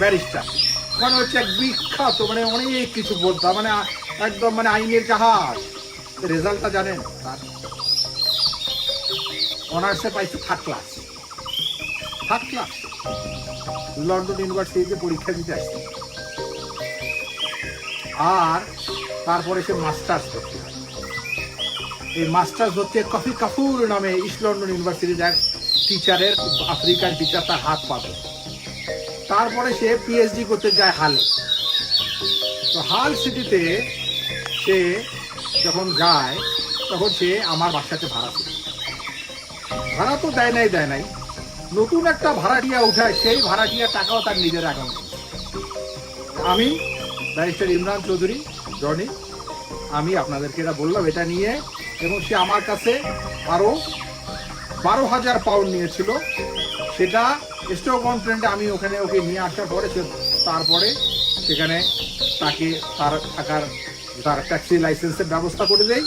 Barrister. মানে হচ্ছে এক বিখ্যাত মানে অনেক কিছু মানে একদম মানে আইনের জাহাজ। রেজাল্টটা জানেন? তার অনার্সে পাইছে third class third class London ইউনিভার্সিটিতে পরীক্ষা দিতে আসছে। আর তারপরে সে মাস্টার্স করতে এই মাস্টার্স হচ্ছে কফি কাপুর নামে ইস্ট লন্ডন ইউনিভার্সিটির এক টিচারের আফ্রিকান টিচার তার হাত পাবে তারপরে সে পিএইচডি করতে যায় হালে তো হাল সিটিতে সে যখন যায়, তখন সে আমার বাসাতে ভাড়া ছিল ভাড়া তো দেয় নাই দেয় নাই। নতুন একটা ভাড়াটিয়া উঠায়, সেই ভাড়াটিয়া টাকাও তার নিজের অ্যাকাউন্টে আমি ব্যারিস্টার ইমরান চৌধুরী, জনি, আমি আপনাদেরকে এটা বললাম এটা নিয়ে, এবং সে আমার কাছে আরও বারো হাজার পাউন্ড নিয়েছিল। সেটা স্টক কনফারেন্টে আমি ওখানে ওকে নিয়ে আসার পরে সে তারপরে সেখানে তাকে তার থাকার, তার ট্যাক্সি লাইসেন্সের ব্যবস্থা করে দেয়।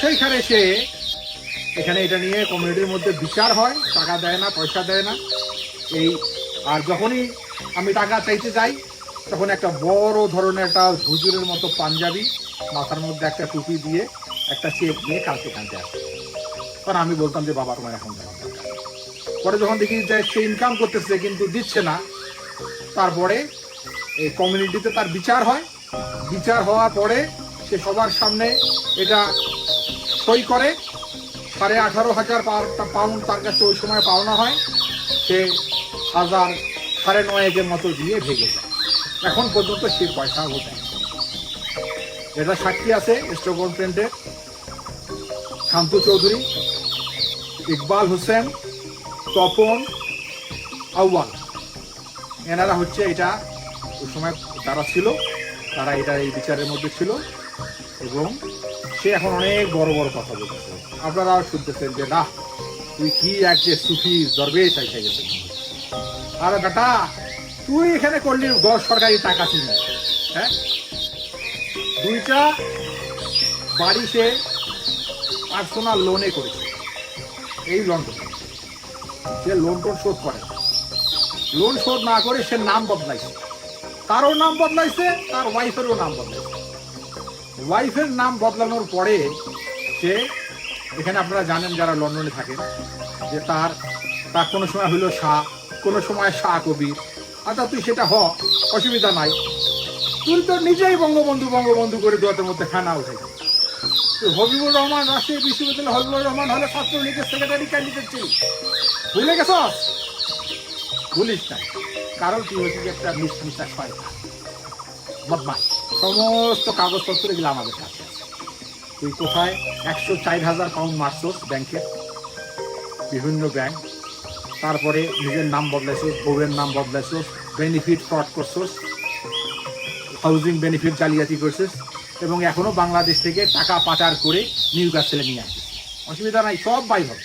সেইখানে সে এখানে এটা নিয়ে কমিউনিটির মধ্যে বিচার হয়, টাকা দেয় না, পয়সা দেয় না। এই, আর যখনই আমি টাকা চাইতে যাই, তখন একটা বড় ধরনের একটা হুজুরের মতো পাঞ্জাবি, মাথার মধ্যে একটা টুপি দিয়ে একটা চেক নিয়ে কালকে কানতে আসে। কারণ আমি বলতাম যে, বাবা, তোমার এখন। পরে যখন দেখি যে সে ইনকাম করতেছে কিন্তু দিচ্ছে না, তারপরে এই কমিউনিটিতে তার বিচার হয়। বিচার হওয়ার পরে সে সবার সামনে এটা সই করে। সাড়ে আঠারো হাজার পাউন্ড তার কাছে ওই সময় পাওনা হয়। সে হাজার সাড়ে নয়েকের মতো দিয়ে ভেঙে যায়। এখন পর্যন্ত সে পয়সা দেয় এটা সাক্ষী আছে স্টোকন প্রিন্টের শান্তু চৌধুরী, ইকবাল হোসেন তপন আউয়াল। এনারা হচ্ছে এটা ওই সময় তারা ছিল, তারা এটা এই বিচারের মধ্যে ছিল এবং সে এখন অনেক বড় বড় কথা বলতেছে। আপনারা শুনতেছেন যে না তুই কি এক যে সুফি দরবেশ এসে গেছে আরে বেটা, তুই এখানে করলি সরকারি টাকা ছিল হ্যাঁ? দুইটা বাড়ি সে পার্সোনাল লোনে করেছে এই লন্ডন সে লোন টোন শোধ করে। লোন শোধ না করে সে নাম বদলাইছে। তারও নাম বদলাইছে, তার ওয়াইফেরও নাম বদলাইছে। ওয়াইফের নাম বদলানোর পরে সে, এখানে আপনারা জানেন যারা লন্ডনে থাকেন, যে তার তার কোনো সময় হইল শাহ, কোনো সময় শাহ কবির অর্থাৎ তুই সেটা হ, অসুবিধা নাই। তুই তো নিজেই বঙ্গবন্ধু বঙ্গবন্ধু করে দোয়াতের মধ্যে খানা উঠে হবিবুর রহমান রাষ্ট্রীয় বিশ্ববিদ্যালয় হবিবুর রহমান হলে ছাত্রলীগের সেক্রেটারি ক্যান্ডিডেট ছিল। ভুলে গেছস ভুলিস না। কারণ তুই হচ্ছে একটা মিস মিস্টার শয়তান? বদমাই সমস্ত কাগজপত্র এগুলো আমাদের কাছে তুই কোথায়? একশো চার হাজার পাউন্ড মারছস ব্যাংকে বিভিন্ন ব্যাংক তারপরে নিজের নাম বদলাইছস, বউয়ের নাম বদলাইছস বেনিফিট ফ্রড করছস হাউজিং বেনিফিট জালিয়াতি করছিস, এবং এখনও বাংলাদেশ থেকে টাকা পাচার করে নিউ কাসেলে নিয়ে আসিস। অসুবিধা নাই, সব বাই হবে।